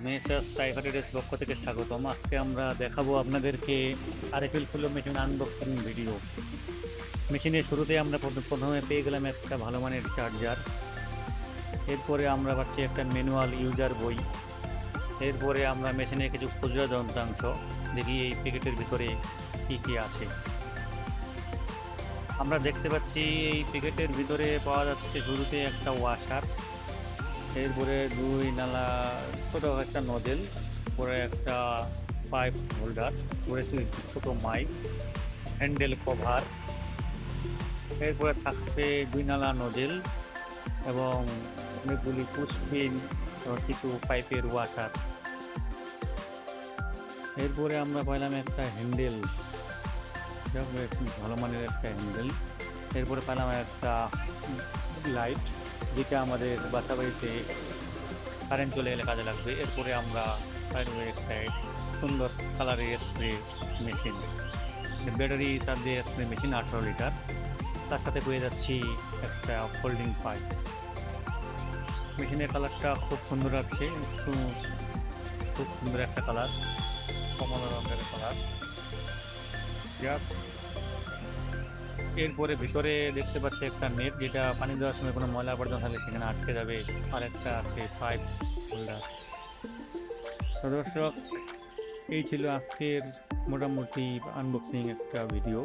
Messrs টাইফাইডেস পক্ষ থেকে স্বাগতম। আজকে আমরা দেখাবো আপনাদেরকে আরএফএল ফুলো মেশিন আনবক্সিং ভিডিও মেশিনের শুরুতে আমরা প্রথ- প্রথমে পেয়ে গেলাম একটা ভালো মানের চার্জার এরপরে আমরা পাচ্ছি একটা ম্যানুয়াল ইউজার বই। এরপরে আমরা মেশিনের কিছু খুচরা যন্ত্রাংশ। দেখি এই প্যাকেটের ভিতরে কী কী আছে। আমরা দেখতে পাচ্ছি এই প্যাকেটের ভিতরে পাওয়া যাচ্ছে শুরুতে একটা ওয়াশার এরপরে দুই নালা ছোটো একটা নজেল, পরে একটা পাইপ হোল্ডার, পরে ছোটো মাইক, হ্যান্ডেল কভার। এরপরে থাকছে দুই নালা নজেল এবং অনেকগুলি পুষ্পিন এবং কিছু পাইপের ওয়াটার। এরপরে আমরা পাইলাম একটা হ্যান্ডেল। ভালো মানের একটা হ্যান্ডেল। এরপরে পাইলাম একটা লাইট। যেটা আমাদের বাসা বাড়িতে কারেন্ট চলে গেলে কাজে লাগবে। এরপরে আমরা একটা সুন্দর কালারের স্প্রে মেশিন ব্যাটারি চার্জে স্প্রে মেশিন আঠারো লিটার তার সাথে পেয়ে যাচ্ছি একটা ফোল্ডিং পাইপ মেশিনের কালারটা খুব সুন্দর একটু খুব সুন্দর একটা কালার কমলা রঙের কালার যাক এরপরে ভিতরে দেখতে পাচ্ছি একটা নেট যেটা পানি দেওয়ার সময় কোনো ময়লা আবর্জনা থাকলে সেখানে আটকে যাবে। আর একটা আছে পাইপ হোল্ডার। তো দর্শক, এই ছিল আজকের মোটামুটি আনবক্সিং একটা ভিডিও